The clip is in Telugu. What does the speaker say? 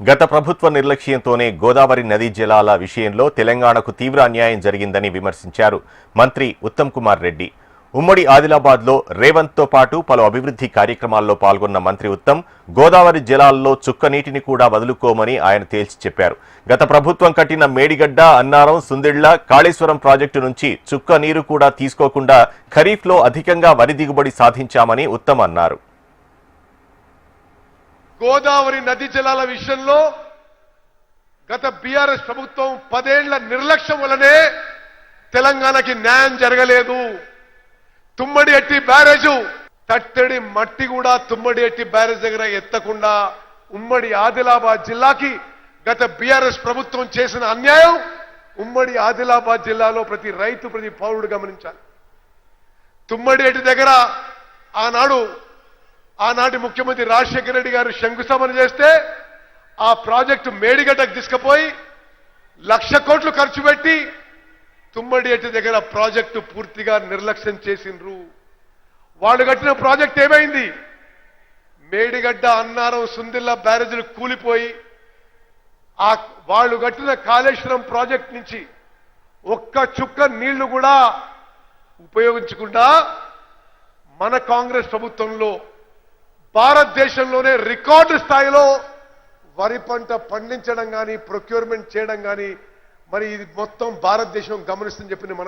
గత ప్రభుత్వ నిర్లక్ష్యంతోనే గోదావరి నదీ జలాల విషయంలో తెలంగాణకు తీవ్ర అన్యాయం జరిగిందని విమర్శించారు మంత్రి ఉత్తమ్ కుమార్ రెడ్డి. ఉమ్మడి ఆదిలాబాద్లో రేవంత్తో పాటు పలు అభివృద్ధి కార్యక్రమాల్లో పాల్గొన్న మంత్రి ఉత్తమ్ గోదావరి జలాల్లో చుక్క నీటిని కూడా వదులుకోమని ఆయన తేల్చి చెప్పారు. గత ప్రభుత్వం కట్టిన మేడిగడ్డ అన్నారం సుందిళ్ళ కాళేశ్వరం ప్రాజెక్టు నుంచి చుక్క నీరు కూడా తీసుకోకుండా ఖరీఫ్లో అధికంగా వరి దిగుబడి సాధించామని ఉత్తమ్ అన్నారు. గోదావరి నది జలాల విషయంలో గత బీఆర్ఎస్ ప్రభుత్వం పదేళ్ళ నిర్లక్ష్యం వలనే తెలంగాణకి న్యాయం జరగలేదు. తుమ్మడి ఎట్టి బ్యారేజు తట్టడి మట్టి కూడా తుమ్మడి ఎట్టి బ్యారేజ్ దగ్గర ఎత్తకుండా ఉమ్మడి ఆదిలాబాద్ జిల్లాకి గత బీఆర్ఎస్ ప్రభుత్వం చేసిన అన్యాయం ఉమ్మడి ఆదిలాబాద్ జిల్లాలో ప్రతి రైతు ప్రతి పౌరుడు గమనించాలి. తుమ్మడి ఎట్టి దగ్గర ఆనాడు ఆనాటి ముఖ్యమంత్రి రాజశేఖర రెడ్డి గారు శంకుస్థాపన చేస్తే ఆ ప్రాజెక్టు మేడిగడ్డకు తీసుకుపోయి లక్ష కోట్లు ఖర్చు పెట్టి తుమ్మడి ఎట్టి దగ్గర ప్రాజెక్టు పూర్తిగా నిర్లక్ష్యం చేసిండ్రు. వాళ్ళు కట్టిన ప్రాజెక్ట్ ఏమైంది? మేడిగడ్డ అన్నారం సుందిల్ల బ్యారేజీలు కూలిపోయి ఆ వాళ్ళు కట్టిన కాళేశ్వరం ప్రాజెక్ట్ నుంచి ఒక్క చుక్క నీళ్ళు కూడా ఉపయోగించకుండా మన కాంగ్రెస్ ప్రభుత్వంలో భారతదేశంలోనే రికార్డు స్థాయిలో వరి పంట పండించడం కానీ ప్రొక్యూర్మెంట్ చేయడం కానీ మరి ఇది మొత్తం భారతదేశం గమనిస్తుందని చెప్పి మన